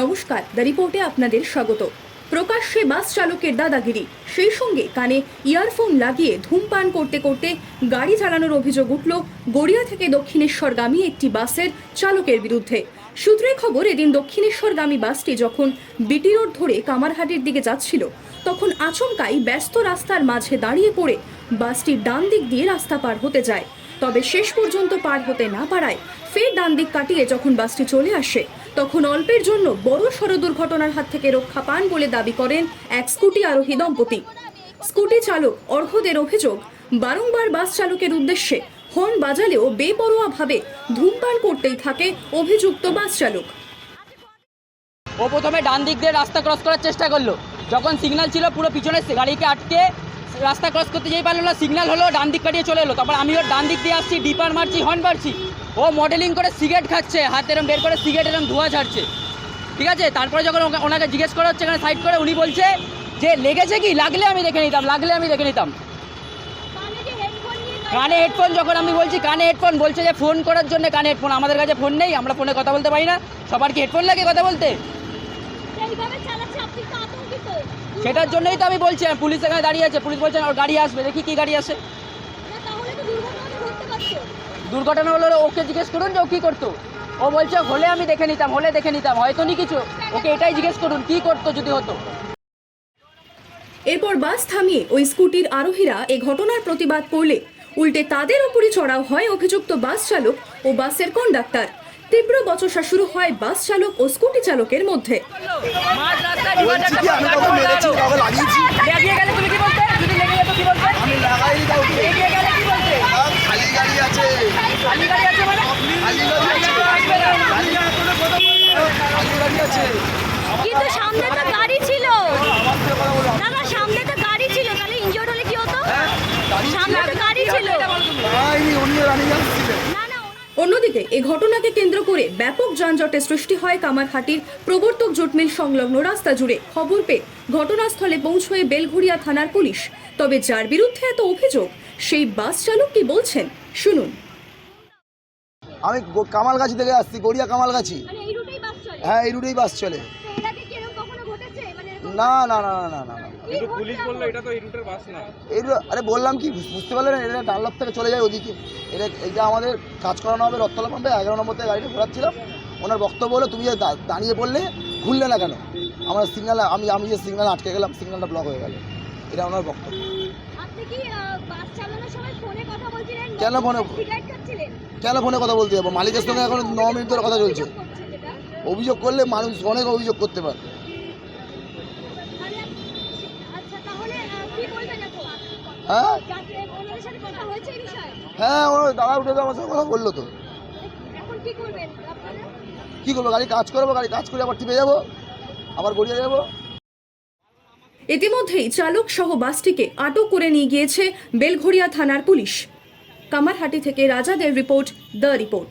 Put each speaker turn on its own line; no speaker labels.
নমস্কার, দ্য রিপোর্টে আপনাদের স্বাগত। প্রকাশ্যে বাস চালকের দাদাগিরি, সেই সঙ্গে কানে ইয়ারফোন লাগিয়ে ধূমপান করতে করতে গাড়ি চালানোর অভিযোগ উঠল গড়িয়া থেকে দক্ষিণেশ্বরগামী একটি বাসের চালকের বিরুদ্ধে। সূত্রে খবর, এদিন দক্ষিণেশ্বরগামী বাসটি যখন বিটি রোড ধরে কামারহাটির দিকে যাচ্ছিল, তখন আচমকাই ব্যস্ত রাস্তার মাঝে দাঁড়িয়ে পড়ে বাসটি ডান দিক দিয়ে রাস্তা পার হতে যায়। তবে শেষ পর্যন্ত পার হতে না পারায় ফের ডান দিক কাটিয়ে যখন বাসটি চলে আসে তখন অল্পের জন্য বড় সড় দুর্ঘটনার হাত থেকে রক্ষা পান বলে দাবি করেন এক স্কুটি আরোহী দম্পতি। স্কুটি চালক অর্ঘদের অভিযোগ, বারংবার বাস চালকের উদ্দেশ্যে হর্ন বাজালেও বেপরোয়াভাবে ধূমপান করতেই থাকে অভিযুক্ত বাস চালক।
ও প্রথমে ডান দিক দিয়ে রাস্তা ক্রস করার চেষ্টা করল। যখন সিগন্যাল ছিল, পুরো পিছনে গাড়িকে আটকে রাস্তা ক্রস করতে যেই পারল না সিগন্যাল হলো, ডান দিক কাটিয়ে চলে এলো। তারপর আমি ওর ডান দিক দিয়ে আসছি ডিপার মারছি হর্ন মারছি ও মডেলিং করে সিগারেট খাচ্ছে হাত এরম বের করে সিগারেট এরম ধোঁয়া ছাড়ছে। ঠিক আছে? তারপরে যখন ওকে- ওনাকে জিজ্ঞেস করা হচ্ছে এখানে সাইড করে উনি বলছে যে লেগেছে কি? লাগলে আমি দেখে নিতাম লাগলে আমি দেখে নিতাম। কানে হেডফোন যখন আমি বলছি কানে হেডফোন বলছে যে ফোন করার জন্য কানে হেডফোন আমাদের কাছে ফোন নেই আমরা ফোনে কথা বলতে পারি না। সবার কি হেডফোন লাগে কথা বলতে? সেটার জন্যই তো আমি বলছি পুলিশ এখানে দাঁড়িয়ে আছে পুলিশ বলছেন ওর গাড়ি আসবে দেখি কি গাড়ি আসে
না তাহলে তো দুর্ঘটনা ঘটতে পারতো
দুর্ঘটনা হলো ওকে জিজ্ঞেস করুন যে ও কী করতো। ও বলছে হলে আমি দেখে নিতাম হলে দেখে নিতাম হয়তো নি কিছু। ওকে এটাই জিজ্ঞেস করুন কি করতো যদি হতো?
এরপর বাস থামিয়ে ওই স্কুটির আরোহীরা এ ঘটনার প্রতিবাদ করলে। উল্টে তাদের উপরই চড়াও হয় অভিযুক্ত বাস চালক ও বাসের কন্ডাক্টর। তীব্র বচসা শুরু হয় বাস চালক ও স্কুটি চালকের মধ্যে
বলছি কি আমি কাউকে মেরেছি কাউকে লাগিয়েছি
লেগে গেলে তুমি কি বলতে যদি লেগে যেত কি বলতে
আমি লাগাইনি কাউকে
লেগে গেলে কি বলতে
আর খালি গাড়ি আছে
খালি গাড়ি আছে মানে
খালি গাড়ি আছে খালি খালি গাড়ি আছে
কিন্তু সামনে তো গাড়ি ছিল। না সামনে তো গাড়ি ছিল। তাহলে হলে কি হতো? সামনে তো গাড়ি ছিল।
অন্যদিকে এ ঘটনাকে কেন্দ্র করে ব্যাপক যানজটের সৃষ্টি হয় কামারহাটির প্রবর্তক জুটমিল সংলগ্ন রাস্তা জুড়ে। খবর পেয়ে ঘটনাস্থলে পৌঁছয়ে বেলঘড়িয়া থানার পুলিশ। তবে যার বিরুদ্ধে এত অভিযোগ সেই বাস চালক কি বলছেন? শুনুন।
আমি কামালগাছি থেকে আসছি গড়িয়া কামালগাছি
মানে এই রুটেই বাস চলে
হ্যাঁ এই রুটেই বাস চলে।
ঘটেছে? মানে এরকম
না না না না না না।
বলল
আরে বললাম কি বুঝতে পারলেন এটা ডানলপ থেকে চলে যায় ওদিকে। এটা এটা আমাদের কাজ করানো হবে রত্তলা পাম্পে এগারো নম্বর থেকে গাড়িটা ঘোরাচ্ছিলাম। ওনার বক্তব্য হলো তুমি যে দা- দাঁড়িয়ে পড়লে ঘুরলে না কেন? আমার সিগনাল আমি আমি যে সিগনাল আটকে গেলাম সিগনালটা ব্লক হয়ে গেল। এটা ওনার বক্তব্য।
আপনি কি আহ, বাস চালানোর সময় ফোনে কথা বলছিলেন?
কেন ফোনে- কেন ফোনে কথা বলতে যাব? মালিকের সঙ্গে এখন ন মিনিট ধরে কথা চলছে।
অভিযোগ
করলে মানুষ অনেক অভিযোগ করতে পারে। হ্যাঁ? হ্যাঁ ওর দাদা উঠে তো আমার সঙ্গে কথা বলল তো। কী করব, গাড়ি কাজ করব, গাড়ি কাজ করে আবার টিপে যাব, আবার গড়িয়ে যাব।
ইতিমধ্যেই চালক সহ বাসটিকে আটক করে নিয়ে গিয়েছে বেলঘড়িয়া থানার পুলিশ। কামারহাটি থেকে রাজাদের রিপোর্ট, দ্য রিপোর্ট।